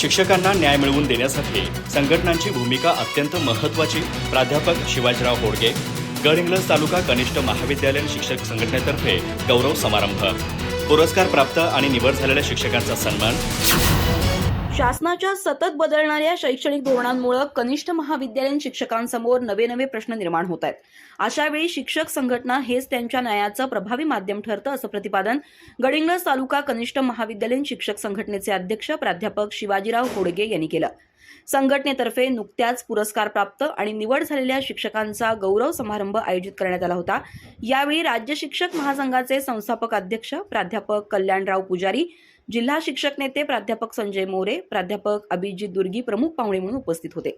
शिक्षकांना न्याय मिळवून देण्यासाठी संघटनांची भूमिका अत्यंत महत्त्वाची. प्राध्यापक शिवाजीराव होडगे गडहिंग्लज तालुका कनिष्ठ महाविद्यालयीन शिक्षक संघटनेतर्फे गौरव समारंभ. पुरस्कार प्राप्त आणि निवड झालेल्या शिक्षकांचा सन्मान. शासनाच्या सतत बदलणाऱ्या शैक्षणिक धोरणांमुळे कनिष्ठ महाविद्यालयीन शिक्षकांसमोर नवे नवे प्रश्न निर्माण होत आहेत. अशावेळी शिक्षक संघटना हेच त्यांच्या न्यायाचं प्रभावी माध्यम ठरतं असं प्रतिपादन गडिंग्लज तालुका कनिष्ठ महाविद्यालयीन शिक्षक संघटनेचे अध्यक्ष प्राध्यापक शिवाजीराव होडगे यांनी केलं. संघटनेतर्फे नुकत्याच पुरस्कार प्राप्त आणि निवड झालेल्या शिक्षकांचा गौरव समारंभ आयोजित करण्यात आला होता. यावेळी राज्य शिक्षक महासंघाचे संस्थापक अध्यक्ष प्राध्यापक कल्याणराव पुजारी जिल्हा शिक्षक नेते प्राध्यापक संजय मोरे प्राध्यापक अभिजित दुर्गी प्रमुख पाहुणे म्हणून उपस्थित होते.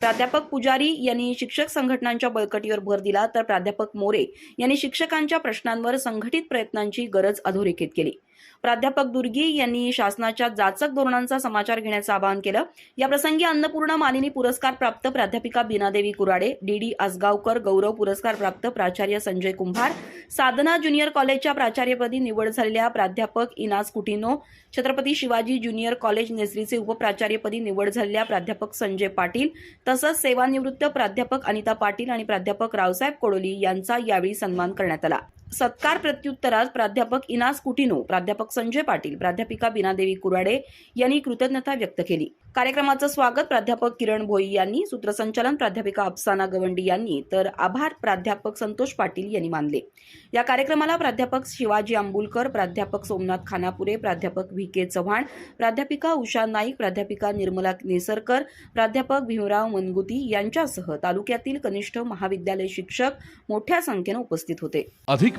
प्राध्यापक पुजारी यांनी शिक्षक संघटनांच्या बळकटीवर भर दिला तर प्राध्यापक मोरे यांनी शिक्षकांच्या प्रश्नांवर संघटित प्रयत्नांची गरज अधोरेखित केली. प्राध्यापक दुर्गी यांनी शासनाच्या जाचक धोरणांचा समाचार घेण्याचं आवाहन केलं. या प्रसंगी अन्नपूर्णा मालिनी पुरस्कार प्राप्त प्राध्यापिका बीनादेवी कुराडे डी डी आसगावकर गौरव पुरस्कार प्राप्त प्राचार्य संजय कुंभार साधना ज्युनियर कॉलेजच्या प्राचार्यपदी निवड झालेल्या प्राध्यापक Inas Coutinho Chhatrapati Shivaji junior college नेसरीचे उपप्राचार्यपदी निवड झालेल्या प्राध्यापक संजय पाटील तसंच सेवानिवृत्त प्राध्यापक अनिता पाटील आणि प्राध्यापक रावसाहेब कोडोली यांचा यावेळी सन्मान करण्यात आला. सत्कार प्रत्युत्तरात प्राध्यापक इनास कुटिनो प्राध्यापक संजय पाटील प्राध्यापिका बिनादेवी कुराडे यांनी कृतज्ञता व्यक्त केली. कार्यक्रमाचं स्वागत प्राध्यापक किरण भोई यांनी सूत्रसंचालन प्राध्यापिका अफसाना गवंडी यांनी तर आभार प्राध्यापक संतोष पाटील यांनी मानले. या कार्यक्रमाला प्राध्यापक शिवाजी आंबुलकर प्राध्यापक सोमनाथ खानापुरे प्राध्यापक व्ही के चव्हाण प्राध्यापिका उषा नाईक प्राध्यापिका निर्मला नेसरकर प्राध्यापक भीमराव मनगुती यांच्यासह तालुक्यातील कनिष्ठ महाविद्यालय शिक्षक मोठ्या संख्येनं उपस्थित होते. अधिक